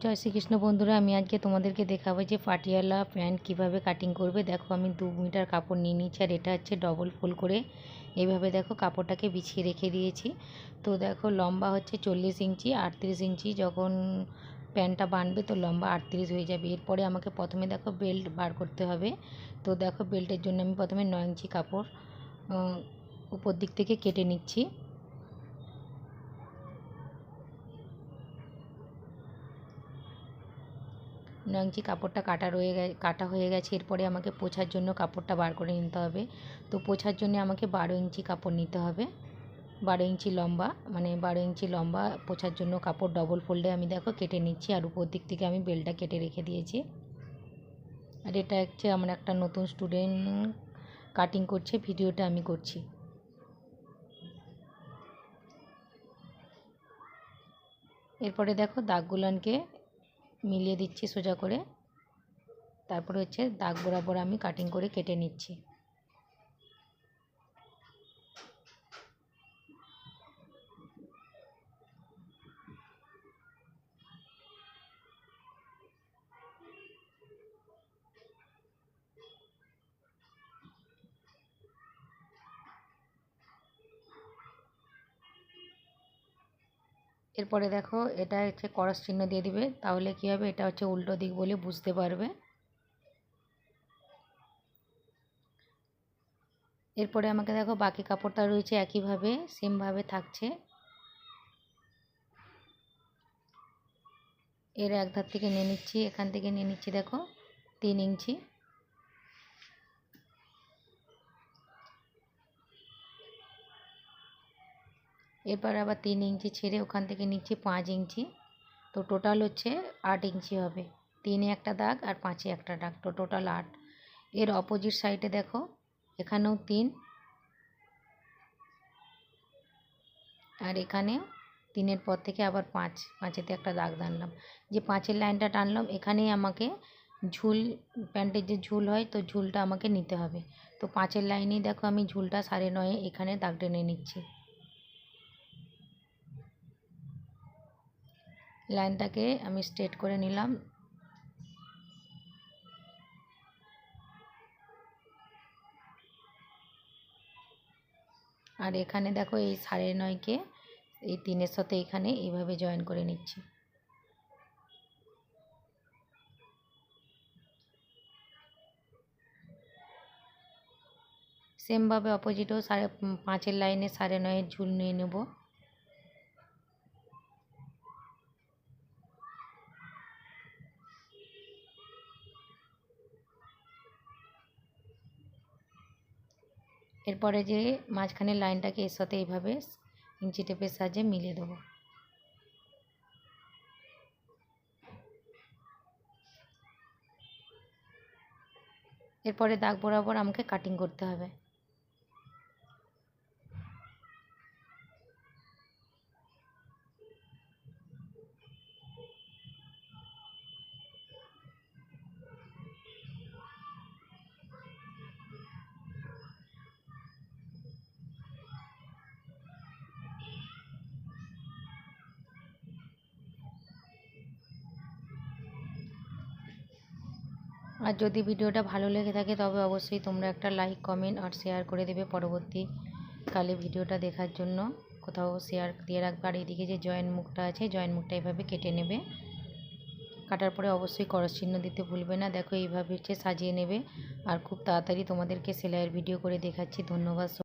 জয় শ্রীকৃষ্ণ বন্ধুরা, আমি আজকে তোমাদেরকে দেখাবো যে পাটিয়ালা প্যান্ট কীভাবে কাটিং করবে। দেখো, আমি দু মিটার কাপড় নিয়ে নিচ্ছি আর এটা হচ্ছে ডবল ফুল করে। এইভাবে দেখো, কাপড়টাকে বিছিয়ে রেখে দিয়েছি। তো দেখো, লম্বা হচ্ছে চল্লিশ ইঞ্চি, আটত্রিশ ইঞ্চি। যখন প্যান্টটা বানবে, তো লম্বা আটত্রিশ হয়ে যাবে। এরপরে আমাকে প্রথমে দেখো বেল্ট বার করতে হবে। তো দেখো বেল্টের জন্য আমি প্রথমে নয় ইঞ্চি কাপড় উপর দিক থেকে কেটে নিচ্ছি। নয়ঞ্চি কাপড়টা কাটা রয়ে গে, কাটা হয়ে গেছে, এরপরে আমাকে পোছার জন্য কাপড়টা বার করে নিতে হবে। তো পোছার জন্য আমাকে বারো ইঞ্চি কাপড় নিতে হবে। বারো ইঞ্চি লম্বা মানে বারো ইঞ্চি লম্বা পোছার জন্য কাপড় ডবল ফোল্ডে আমি দেখো কেটে নিচ্ছি, আর উপর দিক থেকে আমি বেলটা কেটে রেখে দিয়েছি। আর এটা হচ্ছে আমার একটা নতুন স্টুডেন্ট কাটিং করছে, ভিডিওটা আমি করছি। এরপরে দেখো দাগগুলানকে মিলিয়ে দিচ্ছি সোজা করে। তারপরে হচ্ছে দাগ বরাবর আমি কাটিং করে কেটে নিচ্ছি। এরপরে দেখো, এটা হচ্ছে করস চিহ্ন দিয়ে দিবে। তাহলে কী হবে? এটা হচ্ছে উল্টো দিক বলে বুঝতে পারবে। এরপরে আমাকে দেখো, বাকি কাপড়টা রয়েছে একইভাবে সেমভাবে থাকছে। এর এক ধার থেকে নিয়ে নিচ্ছি, এখান থেকে নিয়ে নিচ্ছি দেখো, তিন ইঞ্চি। এরপর আবার তিন ইঞ্চি ছেড়ে ওখান থেকে নিচ্ছি পাঁচ ইঞ্চি। তো টোটাল হচ্ছে আট ইঞ্চি হবে। তিনে একটা দাগ আর পাঁচে একটা দাগ। তো টোটাল আট। এর অপোজিট সাইডে দেখো, এখানেও তিন। আর এখানে তিনের পর থেকে আবার পাঁচ। পাঁচেতে একটা দাগ টানলাম। যে পাঁচের লাইনটা টানলাম, এখানেই আমাকে ঝুল, প্যান্টের যে ঝুল হয়, তো ঝুলটা আমাকে নিতে হবে। তো পাঁচের লাইনেই দেখো আমি ঝুলটা সাড়ে নয়ে এখানে দাগ টেনে নিচ্ছি। লাইনটাকে আমি স্ট্রেট করে নিলাম। আর এখানে দেখো এই সাড়ে নয়কে এই তিনের সাথে এখানে এইভাবে জয়েন করে নিচ্ছি। সেমভাবে অপোজিটও সাড়ে পাঁচের লাইনে সাড়ে নয়ের ঝুল নিয়ে নেব। এরপরে যে মাঝখানের লাইনটাকে এর সাথে এইভাবে ইঞ্চি টেপের সাহায্যে মিলিয়ে দেবো। এরপরে দাগ বরাবর আমাকে কাটিং করতে হবে। আর যদি ভিডিওটা ভালো লেগে থাকে তবে অবশ্যই তোমরা একটা লাইক কমেন্ট আর শেয়ার করে দেবে পরবর্তীকালে ভিডিওটা দেখার জন্য। কোথাও শেয়ার দিয়ে রাখবে। আর এদিকে যে জয়েন্ট মুখটা আছে জয়েন্ট মুখটা এভাবে কেটে নেবে। কাটার পরে অবশ্যই করস চিহ্ন দিতে ভুলবে না। দেখো এইভাবে হচ্ছে সাজিয়ে নেবে। আর খুব তাড়াতাড়ি তোমাদেরকে সেলাইয়ের ভিডিও করে দেখাচ্ছি। ধন্যবাদ